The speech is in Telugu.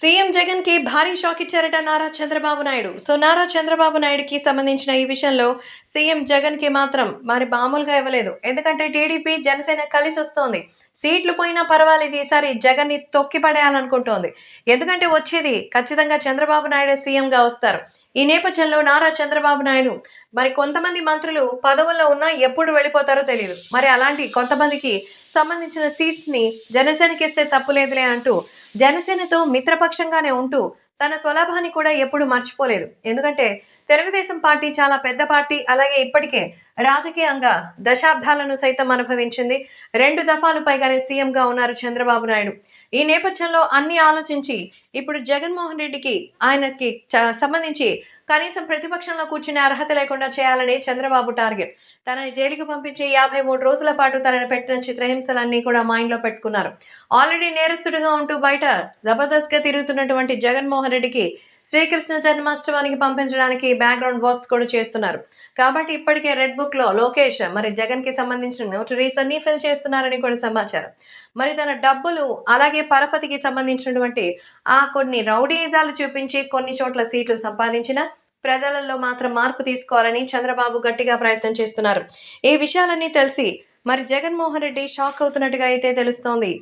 సీఎం జగన్కి భారీ షాక్ ఇచ్చారట నారా చంద్రబాబు నాయుడు. సో నారా చంద్రబాబు నాయుడుకి సంబంధించిన ఈ విషయంలో సీఎం జగన్కి మాత్రం మరి మామూలుగా ఇవ్వలేదు. ఎందుకంటే టీడీపీ జనసేన కలిసి వస్తోంది. సీట్లు పోయినా పర్వాలేదు ఈసారి జగన్ని తొక్కి పడేయాలనుకుంటోంది. ఎందుకంటే వచ్చేది ఖచ్చితంగా చంద్రబాబు నాయుడు సీఎంగా వస్తారు. ఈ నేపథ్యంలో నారా చంద్రబాబు నాయుడు మరి కొంతమంది మంత్రులు పదవుల్లో ఉన్నా ఎప్పుడు వెళ్ళిపోతారో తెలియదు మరి అలాంటి కొంతమందికి సంబంధించిన సీట్స్ని జనసేనకి ఇస్తే తప్పులేదులే అంటూ జనసేనతో మిత్రపక్షంగానే ఉంటూ తన స్వలాభాన్ని కూడా ఎప్పుడు మర్చిపోలేదు. ఎందుకంటే తెలుగుదేశం పార్టీ చాలా పెద్ద పార్టీ అలాగే ఇప్పటికే రాజకీయంగా దశాబ్దాలను సైతం అనుభవించింది. రెండు దఫాలు పైగానే సీఎంగా ఉన్నారు చంద్రబాబు నాయుడు. ఈ నేపథ్యంలో అన్ని ఆలోచించి ఇప్పుడు జగన్మోహన్ రెడ్డికి ఆయనకి చ- సంబంధించి కనీసం ప్రతిపక్షంలో కూర్చునే అర్హత లేకుండా చేయాలని చంద్రబాబు టార్గెట్. తనని జైలుకు పంపించి యాభై మూడు రోజుల పాటు తనని పెట్టిన చిత్రహింసలన్నీ కూడా మైండ్లో పెట్టుకున్నారు. ఆల్రెడీ నేరస్తుడిగా ఉంటూ బయట జబర్దస్త్గా తిరుగుతున్నటువంటి జగన్మోహన్ రెడ్డికి శ్రీకృష్ణ జన్మాష్టమానికి పంపించడానికి బ్యాక్గ్రౌండ్ వర్క్స్ కూడా చేస్తున్నారు. కాబట్టి ఇప్పటికే రెడ్ బుక్లో లోకేష్ మరి జగన్కి సంబంధించిన నోటరీస్ అన్ని ఫిల్ చేస్తున్నారని కూడా సమాచారం. మరి తన డబ్బులు అలాగే పరపతికి సంబంధించినటువంటి ఆ కొన్ని రౌడీజాలు చూపించి కొన్ని చోట్ల సీట్లు సంపాదించిన ప్రజలలో మాత్రం మార్పు తీసుకోవాలని చంద్రబాబు గట్టిగా ప్రయత్నం చేస్తున్నారు. ఈ విషయాలన్నీ తెలిసి మరి జగన్మోహన్ రెడ్డి షాక్ అవుతున్నట్టుగా అయితే తెలుస్తోంది.